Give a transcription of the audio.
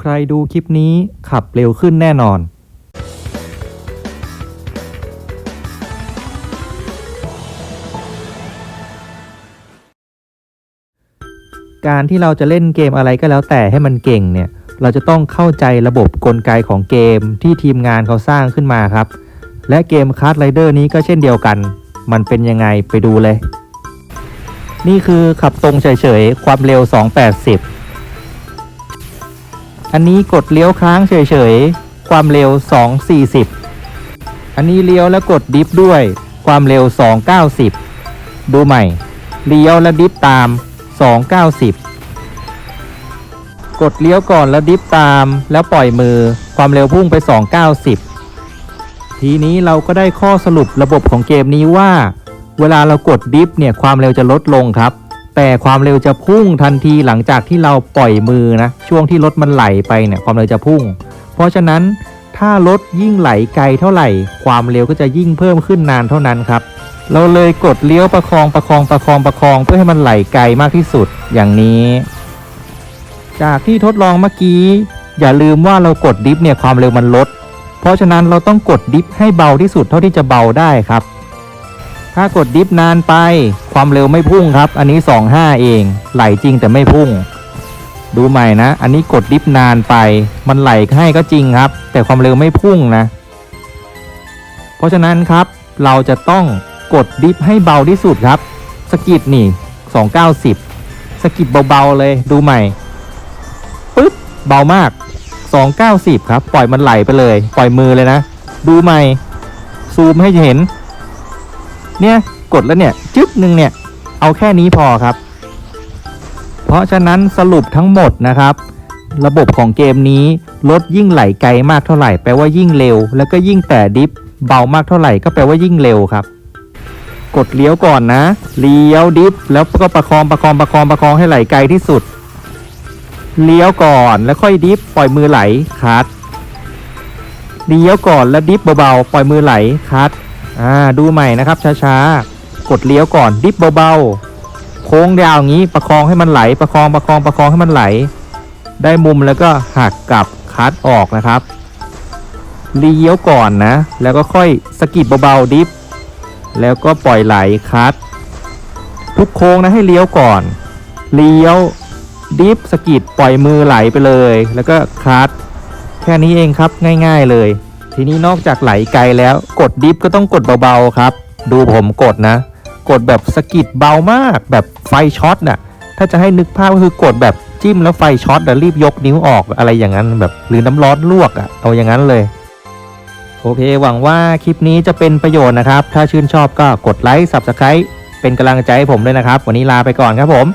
ใครดูคลิปนี้ขับเร็วขึ้นแน่นอน การที่เราจะเล่นเกมอะไรก็แล้วแต่ให้มันเก่งเนี่ย เราจะต้องเข้าใจระบบกลไกของเกมที่ทีมงานเขาสร้างขึ้นมาครับ และเกมคาร์ดไรเดอร์นี้ก็เช่นเดียวกัน มันเป็นยังไงไปดูเลย นี่คือขับตรงเฉยๆ ความเร็ว 280 อันนี้กดเลี้ยวค้างเฉยๆ ความเร็ว 240 อันนี้เลี้ยวแล้วกดดิฟด้วยความเร็ว 290 ดูใหม่ เลี้ยวและดิฟตาม 290 กดเลี้ยวก่อนแล้วดิฟตาม แล้วปล่อยมือความเร็วพุ่งไป 290 ทีนี้เราก็ได้ข้อสรุประบบของเกมนี้ว่า เวลาเรากดดิฟเนี่ยความเร็วจะลดลงครับ แต่ความเร็วจะพุ่งทันทีหลังจากที่เราปล่อยมือนะช่วงที่รถมันไหลไปเนี่ยความเร็วจะพุ่ง เพราะฉะนั้นถ้ารถยิ่งไหลไกลเท่าไหร่ ความเร็วก็จะยิ่งเพิ่มขึ้นนานเท่านั้นครับ เราเลยกดเลี้ยวประคองประคองประคองประคอง เพื่อให้มันไหลไกลมากที่สุดอย่างนี้ จากที่ทดลองเมื่อกี้ อย่าลืมว่าเรากดดิฟเนี่ยความเร็วมันลด เพราะฉะนั้นเราต้องกดดิฟให้เบาที่สุดเท่าที่จะเบาได้ครับ ถ้ากดดิฟนานไปความเร็วไม่พุ่งครับ อันนี้ 25 เอง ไหลจริงแต่ไม่พุ่ง ดูใหม่นะ อันนี้กดดิฟนานไป มันไหลให้ก็จริงครับ แต่ความเร็วไม่พุ่งนะ เพราะฉะนั้นครับ เราจะต้องกดดิฟให้เบาที่สุดครับ สกิดนี่ 290 สกิดเบาๆเลย ดูใหม่ปึ๊บเบามาก 290 ครับ ปล่อยมันไหลไปเลย ปล่อยมือเลยนะ ดูใหม่ ซูมให้เห็น เนี่ยกดแล้วเนี่ยจึ๊บหนึ่งเนี่ยเอาแค่นี้พอครับ เพราะฉะนั้นสรุปทั้งหมดนะครับ ระบบของเกมนี้รถยิ่งไหลไกลมากเท่าไหร่แปลว่ายิ่งเร็ว แล้วก็ยิ่งแต่ดิฟเบามากเท่าไหร่ก็แปลว่ายิ่งเร็วครับ กดเลี้ยวก่อนนะเลี้ยวดิฟแล้วก็ประคองประคองประคองประคองให้ไหลไกลที่สุดเลี้ยวก่อนแล้วค่อยดิฟปล่อยมือไหลคัดเลี้ยวก่อนแล้วดิฟเบาๆปล่อยมือไหลคัด อ่าดูใหม่นะครับช้าๆ กดเลี้ยวก่อนดิฟเบาๆ โค้งยาวอย่างนี้ประคองให้มันไหล ประคองประคองประคองให้มันไหล ได้มุมแล้วก็หักกลับคัดออกนะครับเลี้ยวก่อนนะ แล้วก็ค่อยสกิดเบาๆดิฟแล้วก็ปล่อยไหลคัดทุกโค้งนะให้เลี้ยวก่อน เลี้ยวดิฟสกิดปล่อยมือไหลไปเลย แล้วก็คัดแค่นี้เองครับง่าย ๆเลย ทีนี้นอกจากไหลไกลแล้วกดดิฟก็ต้องกดเบาๆครับ ดูผมกดนะ กดแบบสกิดเบามาก แบบไฟช็อตน่ะถ้าจะให้นึกภาพก็คือกดแบบจิ้มแล้วไฟช็อตแล้วรีบยกนิ้วออกอะไรอย่างนั้นแบบหรือน้ำร้อนลวกอะ่ะเอาอย่างนั้นเลยโอเค หวังว่าคลิปนี้จะเป็นประโยชน์นะครับ ถ้าชื่นชอบก็กดไลค์ Subscribe เป็นกำลังใจให้ผมด้วยนะครับ วันนี้ลาไปก่อนครับผม